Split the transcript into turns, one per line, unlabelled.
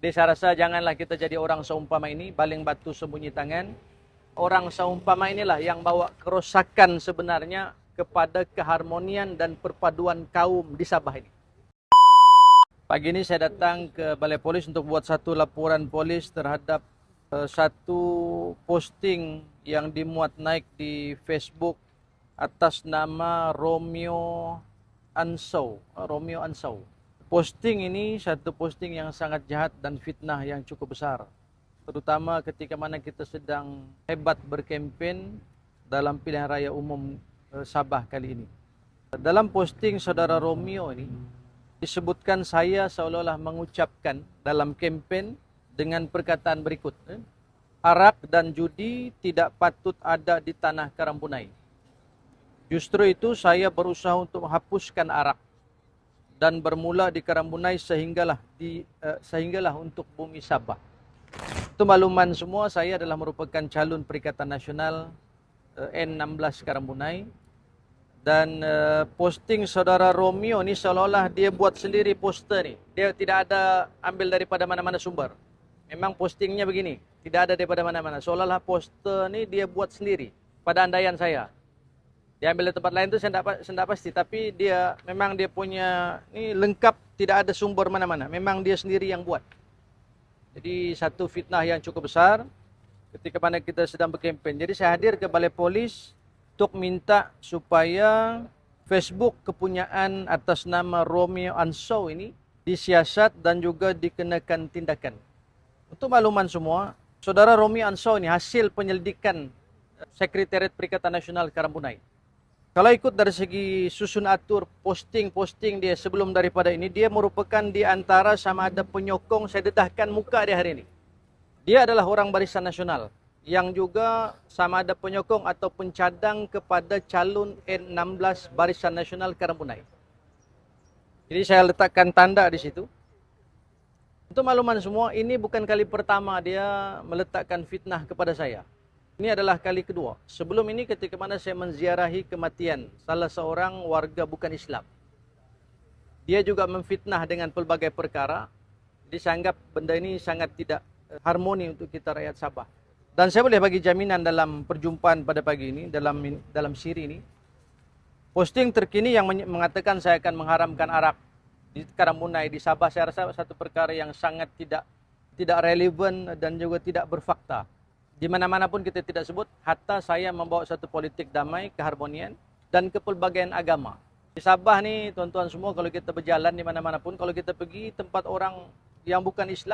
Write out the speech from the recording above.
Jadi saya rasa janganlah kita jadi orang seumpama ini, baling batu sembunyi tangan. Orang seumpama inilah yang bawa kerosakan sebenarnya kepada keharmonian dan perpaduan kaum di Sabah ini. Pagi ini saya datang ke Balai Polis untuk buat satu laporan polis terhadap uh, satu posting yang dimuat naik di Facebook atas nama Romeo Ansau. Uh, Romeo Ansau. Posting ini satu posting yang sangat jahat dan fitnah yang cukup besar. Terutama ketika mana kita sedang hebat berkempen dalam pilihan raya umum uh, Sabah kali ini. Dalam posting saudara Romeo ini disebutkan saya seolah-olah mengucapkan dalam kempen dengan perkataan berikut. Eh? Arak dan judi tidak patut ada di tanah Karampunai. Justru itu saya berusaha untuk menghapuskan arak dan bermula di Karambunai sehinggalah di uh, sehinggalah untuk bumi Sabah. Itu makluman semua saya adalah merupakan calon Perikatan Nasional uh, N16 Karambunai dan uh, posting saudara Romeo ni seolah-olah dia buat sendiri poster ni. Dia tidak ada ambil daripada mana-mana sumber. Memang postingnya begini, tidak ada daripada mana-mana. Seolah-olah poster ni dia buat sendiri pada andaian saya diambil di tempat lain tu saya tidak saya pasti. Tapi dia memang dia punya ni lengkap tidak ada sumber mana-mana. Memang dia sendiri yang buat. Jadi satu fitnah yang cukup besar ketika mana kita sedang berkempen. Jadi saya hadir ke balai polis untuk minta supaya Facebook kepunyaan atas nama Romeo Ansau ini disiasat dan juga dikenakan tindakan. Untuk makluman semua saudara Romeo Ansau ini hasil penyelidikan Sekretariat Perikatan Nasional Karampunai kalau ikut dari segi susun atur posting-posting dia sebelum daripada ini, dia merupakan di antara sama ada penyokong saya dedahkan muka dia hari ini. Dia adalah orang barisan nasional yang juga sama ada penyokong atau pencadang kepada calon N16 barisan nasional Karampunai. Jadi saya letakkan tanda di situ. Untuk makluman semua, ini bukan kali pertama dia meletakkan fitnah kepada saya. Ini adalah kali kedua. Sebelum ini ketika mana saya menziarahi kematian salah seorang warga bukan Islam. Dia juga memfitnah dengan pelbagai perkara. Jadi saya anggap benda ini sangat tidak eh, harmoni untuk kita rakyat Sabah. Dan saya boleh bagi jaminan dalam perjumpaan pada pagi ini, dalam dalam siri ini. Posting terkini yang mengatakan saya akan mengharamkan arak di Karamunai di Sabah, saya rasa satu perkara yang sangat tidak tidak relevan dan juga tidak berfakta di mana-mana pun kita tidak sebut hatta saya membawa satu politik damai, keharmonian dan kepelbagaian agama. Di Sabah ni tuan-tuan semua kalau kita berjalan di mana-mana pun kalau kita pergi tempat orang yang bukan Islam